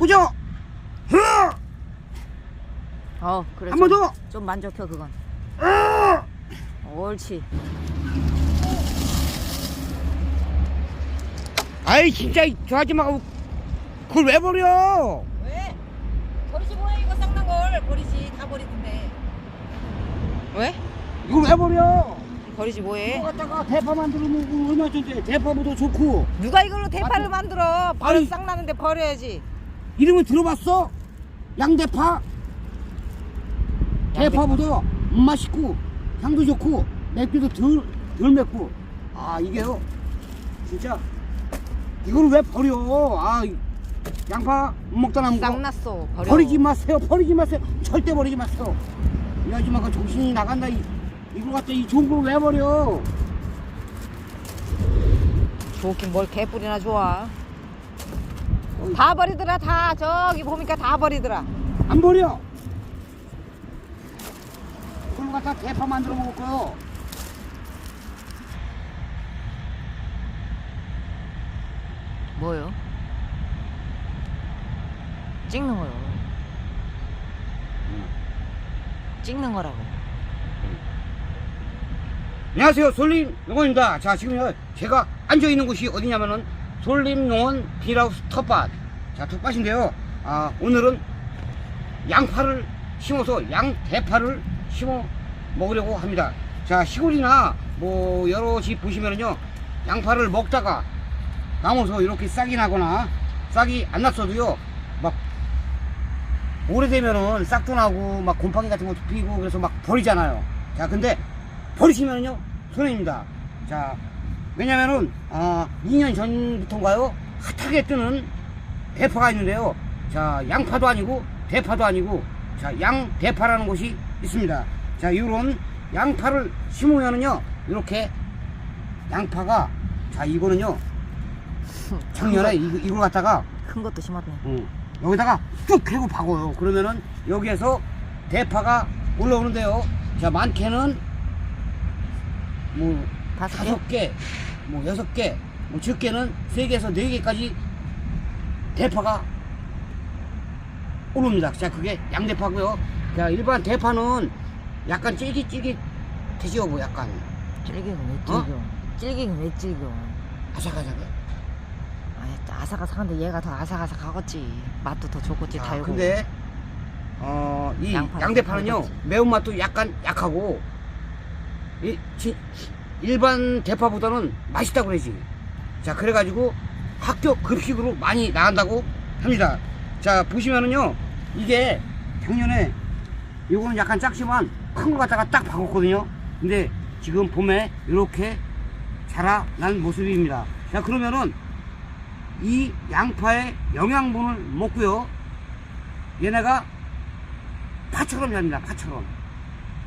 꽂아! 어 그래. 한번 좀- 더. 좀 만족해 그건. 옳지. 아이 진짜 이- 저 아줌마가 그걸 왜 버려? 왜? 버리지 뭐야 이거 쌍난 걸. 버리지. 다 버리던데. 왜? 이걸 왜 버려? 버리지 뭐해? 이거 갖다가 대파 만들면 얼마 전에 대파보다 좋고. 누가 이걸로 대파를 만들어? 버려 아니. 쌍나는데 버려야지 이름을 들어봤어? 양대파? 대파보다 맛있고 향도 좋고 맵기도 덜, 덜 맵고. 아 이게요? 진짜? 이걸 왜 버려? 아 이- 양파 못 먹다 남은 거 쌍났어 버려. 버리지 마세요 버리지 마세요. 절대 버리지 마세요. 이 아줌마가 정신이 나간다 이, 이걸 갖다 이 좋은 걸 왜 버려? 좋긴 뭘 개뿔이나 좋아 다 버리더라 다. 저기 보니까 다 버리더라. 안 버려. 그걸 갖다 대파 만들어 먹을 거요. 뭐요? 찍는 거요? 찍는 거라고. 안녕하세요 솔림 농원입니다. 자 지금요 제가 앉아 있는 곳이 어디냐면은 솔림 농원 비라우스 텃밭. 자 텃밭인데요. 아 오늘은 양파를 심어서 양대파를 심어 먹으려고 합니다. 자 시골이나 뭐집 보시면은요 양파를 먹다가 남아서 이렇게 싹이 나거나 싹이 안 났어도요 막 오래되면은 싹도 나고 막 곰팡이 같은 것도 피고 그래서 막 버리잖아요. 자 근데 버리시면은요 손해입니다. 자 왜냐면은 아 2년 전부터인가요 핫하게 뜨는 대파가 있는데요 자 양파도 아니고 대파도 아니고 자 양대파라는 곳이 있습니다 자 요런 양파를 심으면은요 이렇게 양파가 자 이거는요 작년에 이거, 이걸 갖다가 큰 것도 심었네 어, 여기다가 뚝 캐고 박아요. 그러면은 여기에서 대파가 올라오는데요. 자, 많게는 뭐 다섯 개? 뭐 여섯 개, 뭐 적게는 세 개에서 네 개까지 대파가 오릅니다. 자, 그게 양대파고요. 자, 일반 대파는 약간 찔깃찔깃해지요, 뭐 약간 질기긴 왜 어? 질겨 질기긴 왜 질겨 아삭아삭해. 아이, 아삭아삭한데 얘가 더 아삭아삭하겠지 맛도 더 좋겠지 아, 달고 근데 어, 이 양대파는요. 매운맛도 약간 약하고 이, 지- 일반 대파보다는 맛있다고 그러지. 자 그래가지고 학교 급식으로 많이 나간다고 합니다. 자 보시면은요 이게 작년에 요거는 약간 작지만 큰 거 갖다가 딱 박았거든요. 근데 지금 봄에 이렇게 자라난 모습입니다. 자 그러면은 이 양파의 영양분을 먹고요. 얘네가 파처럼 잡니다 파처럼.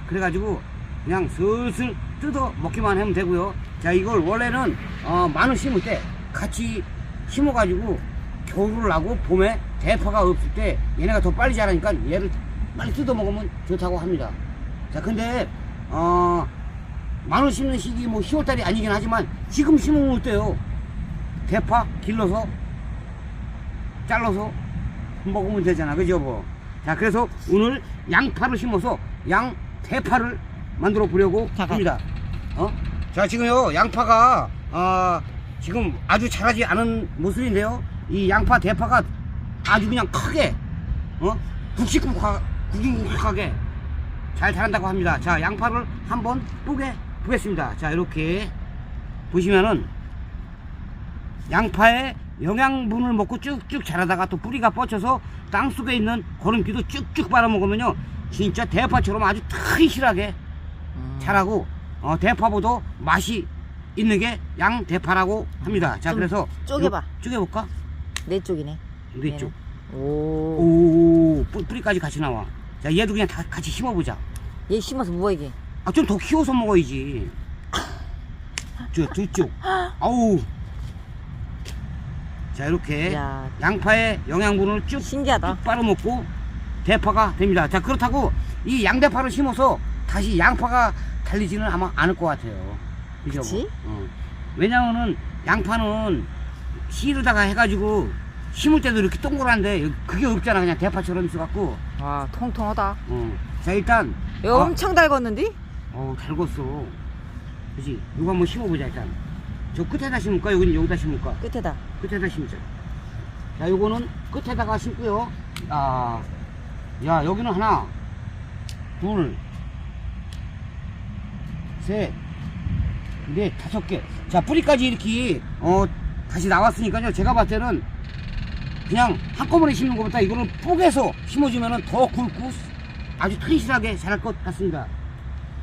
그래가지고 그냥 슬슬 뜯어 먹기만 하면 되고요. 자 이걸 원래는 어, 마늘 심을 때 같이 심어 가지고 겨울을 나고 봄에 대파가 없을 때 얘네가 더 빨리 자라니까 얘를 빨리 뜯어 먹으면 좋다고 합니다. 자 근데 어 마늘 심는 시기 뭐 10월달이 아니긴 하지만 지금 심으면 어때요? 대파 길러서 잘라서 먹으면 되잖아. 그죠 뭐. 자 그래서 오늘 양파를 심어서 양 대파를 만들어 보려고. 합니다 어? 자 지금요 양파가 어, 지금 아주 자라지 않은 모습인데요 이 양파 대파가 아주 그냥 크게 어? 굵직굵하, 굵직굵하게 잘 자란다고 합니다 자 양파를 한번 뽀개 보겠습니다 자 이렇게 보시면은 양파의 영양분을 먹고 쭉쭉 자라다가 또 뿌리가 뻗쳐서 땅속에 있는 거름기도 쭉쭉 빨아먹으면요 진짜 대파처럼 아주 튼실하게 음. 자라고 어, 대파보다 맛이 있는 게 양대파라고 합니다. 자 좀 그래서 쪼개봐. 요- 쪼개볼까? 내 쪽이네. 내 쪽. 오. 오 뿌- 뿌리까지 같이 나와. 자 얘도 그냥 다 같이 심어보자. 얘 심어서 뭐 이게? 아 좀 더 키워서 먹어야지 저 두쪽. 아우. 자 이렇게 야. 양파의 영양분을 쭉, 신기하다. 쭉 빨아먹고 대파가 됩니다. 자 그렇다고 이 양대파를 심어서 다시 양파가 달리지는 아마 않을 것 같아요 그죠 그치? 어. 왜냐면은 양파는 씨르다가 해가지고 심을 때도 이렇게 동그란데 그게 없잖아 그냥 대파처럼 있어갖고 와 통통하다. 어. 자 일단 이거 아. 엄청 달궜는데? 어, 잘 걷어. 그지? 이거 한번 심어보자, 일단. 저 끝에다 심을까? 여기는 여기다 심을까? 끝에다. 끝에다 심자. 자, 요거는 끝에다가 심고요. 아, 야, 여기는 하나, 둘, 셋, 넷, 다섯 개. 자, 뿌리까지 이렇게, 어, 다시 나왔으니까요. 제가 봤을 때는 그냥 한꺼번에 심는 것보다 이거는 뽀개서 심어주면 더 굵고 아주 튼실하게 자랄 것 같습니다.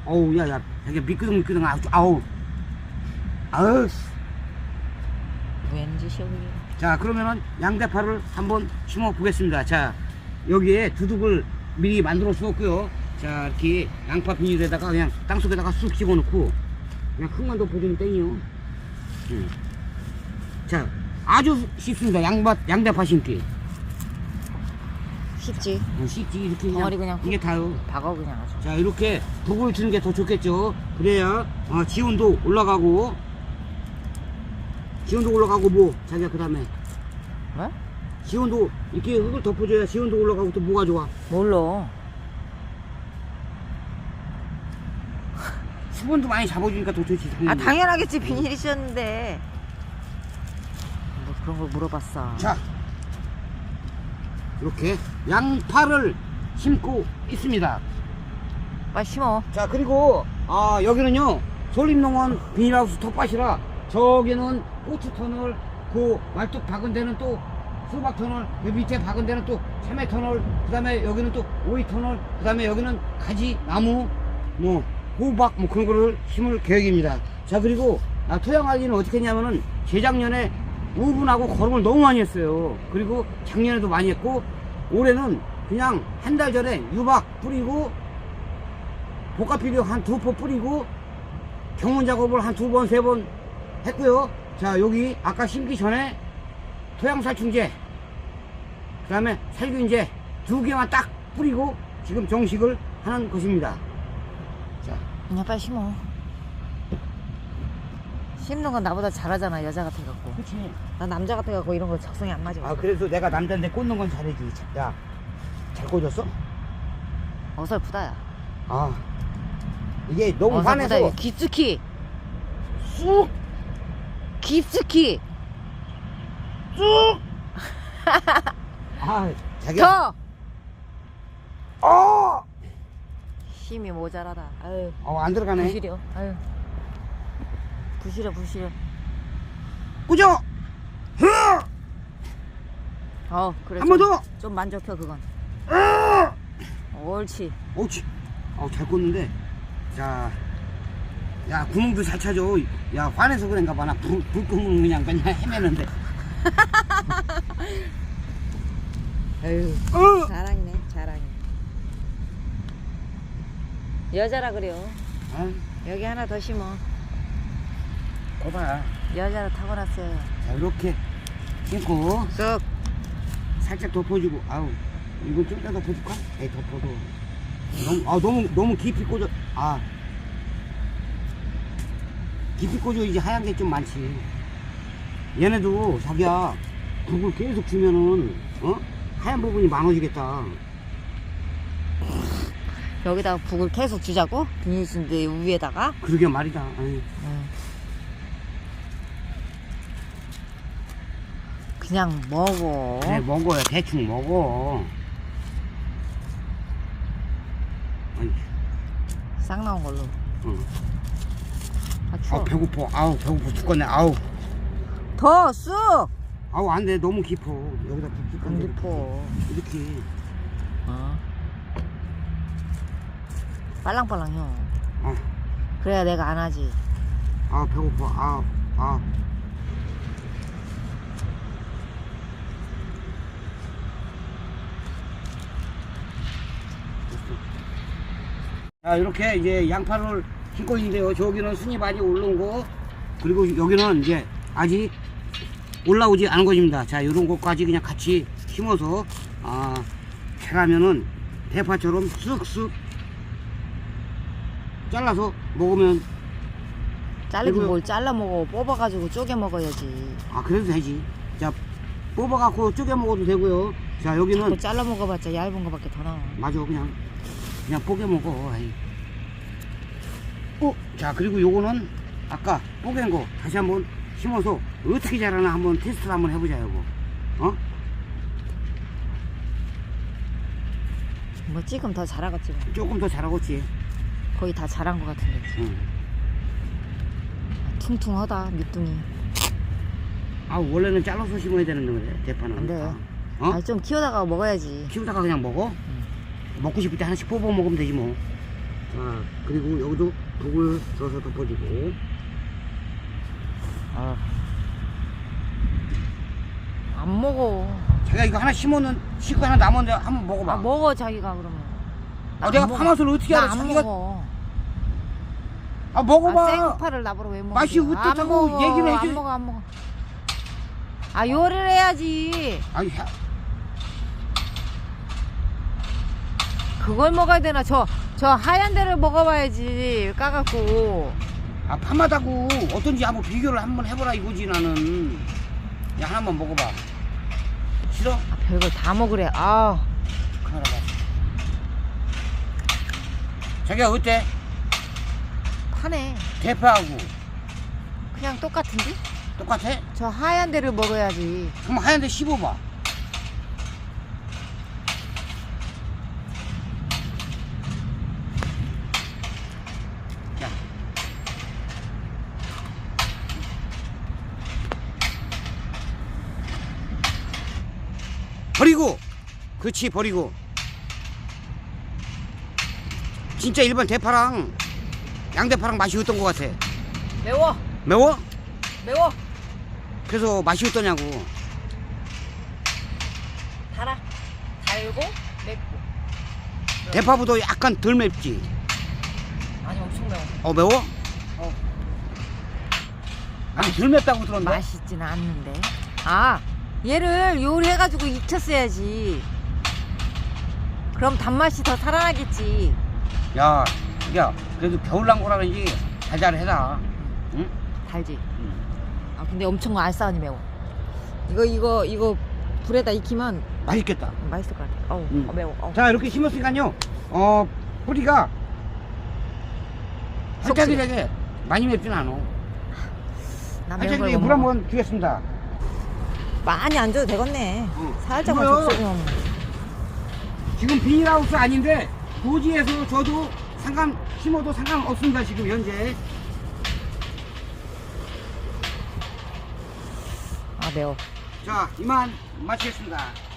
어우, 야, 야, 되게 미끄덩 미끄덩, 아우, 아우, 아우. 씨. 왠지 시원해. 자, 그러면은 양대파를 한번 심어 보겠습니다. 자, 여기에 두둑을 미리 만들어 주었고요. 자, 이렇게 양파 비닐에다가 그냥 땅속에다가 쑥 집어넣고 그냥 흙만 덮어주면 땡이요. 음. 자, 아주 쉽습니다. 양파, 양대파 심기. 쉽지. 어, 쉽지, 이렇게 그냥. 덩어리 그냥 이게 다요. 박어 그냥 아주. 자 이렇게 북을 주는 게 더 좋겠죠 그래야 어, 지온도 올라가고 지온도 올라가고 뭐 자기가 그 다음에 뭐? 지온도 이렇게 흙을 덮어줘야 지온도 올라가고 또 뭐가 좋아 몰라. 수분도 많이 잡아주니까 더 좋지 아. 당연하겠지 비닐이 씌었는데. 뭐 그런 걸 물어봤어. 자 이렇게 양파를 심고 있습니다 빨리 심어. 자 그리고 아 여기는요 솔림농원 비닐하우스 텃밭이라 저기는 고추 터널 그 말뚝 박은 데는 또 수박 터널 그 밑에 박은 데는 또 참외 터널 그 다음에 여기는 또 오이 터널 그 다음에 여기는 가지 나무 뭐 호박 뭐 그런 거를 심을 계획입니다 자 그리고 아, 토양관리는 어떻게 했냐면은 재작년에 우분하고 거름을 너무 많이 했어요 그리고 작년에도 많이 했고 올해는 그냥 한 달 전에 유박 뿌리고 복합비료 한 두 포 뿌리고 경운 작업을 한 두 번, 세번 했고요. 자, 여기 아까 심기 전에 토양살충제, 그 다음에 살균제 두 개만 딱 뿌리고 지금 정식을 하는 것입니다. 자, 그냥 빨리 심어. 심는 건 나보다 잘하잖아 여자 같아갖고. 그렇지. 나 남자 같아갖고 이런 거 적성이 안 맞아. 아, 그래서 내가 남자인데 꽂는 건 잘해지. 야, 잘 꽂았어? 어설프다 야. 아, 이게 너무 어설프다. 화내서 이거 깊숙이, 쑥, 깊숙이. 쑥! 아, 자기야. 더 어! 힘이 모자라다. 아유 어, 안 들어가네. 부시려. 아유 부시려 부시려. 꾸져! 흐! 어 그래. 한번 좀- 더! 좀 만족해 그건. 으! 옳지. 옳지. 어, 잘 꽂는데. 자. 야, 구멍도 잘 찾아. 야, 화내서 그런가 봐. 나 불, 불구멍 그냥 맨날 헤매는데. 아유 어! 자랑이네 자랑이. 여자라 그래요. 아, 여기 하나 더 심어. 거봐. 여자라 타고났어요. 자, 이렇게 심고, 쓱. 살짝 덮어주고, 아우, 이거 좀 이따 덮어줄까? 에이, 덮어도. 너무, 아, 너무, 너무 깊이 꽂아. 아. 깊이 꽂아, 이제 하얀 게 좀 많지. 얘네도 자기야, 국을 계속 주면은, 어? 하얀 부분이 많아지겠다. 여기다가 북을 계속 주자고 비닐인데 위에다가. 그러게 말이다. 아이. 응. 그냥 먹어. 그래 먹어요 대충 먹어 아이, 싹 나온 걸로. 응. 아아 추워. 배고파 아우 배고파 죽겠네 아우 더 쑥. 아우 안돼 너무 깊어 여기다 불안 건데 깊어. 이렇게 빨랑빨랑 형. 아, 그래야 내가 안 하지. 아 배고파 아아 아. 자 이렇게 이제 양파를 심고 있는데요 저기는 순이 많이 올라온 거 그리고 여기는 이제 아직 올라오지 않은 것입니다 자 이런 것까지 그냥 같이 심어서 아 자라면은 대파처럼 쓱쓱 잘라서 먹으면 자르긴 그리고요. 뭘 잘라 먹어. 뽑아가지고 쪼개 먹어야지. 아 그래도 되지 자 뽑아갖고 쪼개 먹어도 되고요. 자 여기는 잘라 먹어봤자 얇은 거밖에 더 나와. 맞아 그냥 그냥 뽀개 먹어. 아이. 어, 자 그리고 요거는 아까 뽀갠 거 다시 한번 심어서 어떻게 자라나 한번 테스트를 한번 해보자 요거. 어? 뭐 지금 더 자라겠지. 뭐. 조금 더 자라겠지. 거의 다 자란 것 같은데. 응. 아, 퉁퉁하다 밑둥이. 아 원래는 잘라서 심어야 되는 거래 대파는. 안 돼. 어? 아, 좀 키우다가 먹어야지. 키우다가 그냥 먹어? 먹고 싶을 때 하나씩 뽑아 먹으면 되지 뭐. 자, 그리고 여기도 북을 줘서 덮어주고. 아. 안 먹어. 자기가 이거 하나 심었는, 심고 하나 남았는데 한번 먹어봐. 아, 먹어 자기가 그러면. 아, 안 내가. 파맛을 어떻게 알아? 나안 자기가. 먹어. 아, 먹어봐. 아, 생파를 나보러 왜 먹어? 맛이 어떻다고 얘기를 해줘. 안 먹어 안 먹어. 아 요리를 해야지. 아니, 야, 그걸 먹어야 되나? 저 저 하얀 데를 먹어봐야지 까갖고. 아, 파마다고 어떤지 한번 비교를 한번 해보라 이거지 나는. 야, 하나만 먹어봐. 싫어? 아, 별걸 다 먹으래. 아 하나 봐. 자기가 어때? 파네. 대파하고 그냥 똑같은데? 똑같아? 저 하얀 데를 먹어야지. 한번 하얀데 씹어봐. 자. 버리고. 그렇지, 버리고. 진짜 일반 대파랑 양대파랑 맛이 어떤 것 같아? 매워. 매워? 매워. 그래서 맛이 어떠냐고. 달아. 달고 맵고. 대파보다 약간 덜 맵지. 아니 엄청 매워. 어 매워? 어. 아니 덜 맵다고 들었는데. 맛있지는 않는데. 아 얘를 요리해 가지고 익혔어야지. 그럼 단맛이 더 살아나겠지. 야, 야, 그래도 겨울난거라든지 달달해라. 응? 달지. 응. 아 근데 엄청 알싸하니 매워. 이거 이거 이거 불에다 익히면 맛있겠다. 맛있을 것 같아. 어우 음. 어, 매워. 어. 자 이렇게 심었으니까요. 어 뿌리가 활짝이하게 많이 맵진 않아. 나 매운 걸 활짝이하게 못물 먹어. 한번 주겠습니다. 많이 안 줘도 되겠네. 응. 살짝만 이거요. 족속이면. 지금 비닐하우스 아닌데 고지에서 저도 상관 심어도 상관없습니다. 지금 현재. 아 매워. 자 이만 마치겠습니다.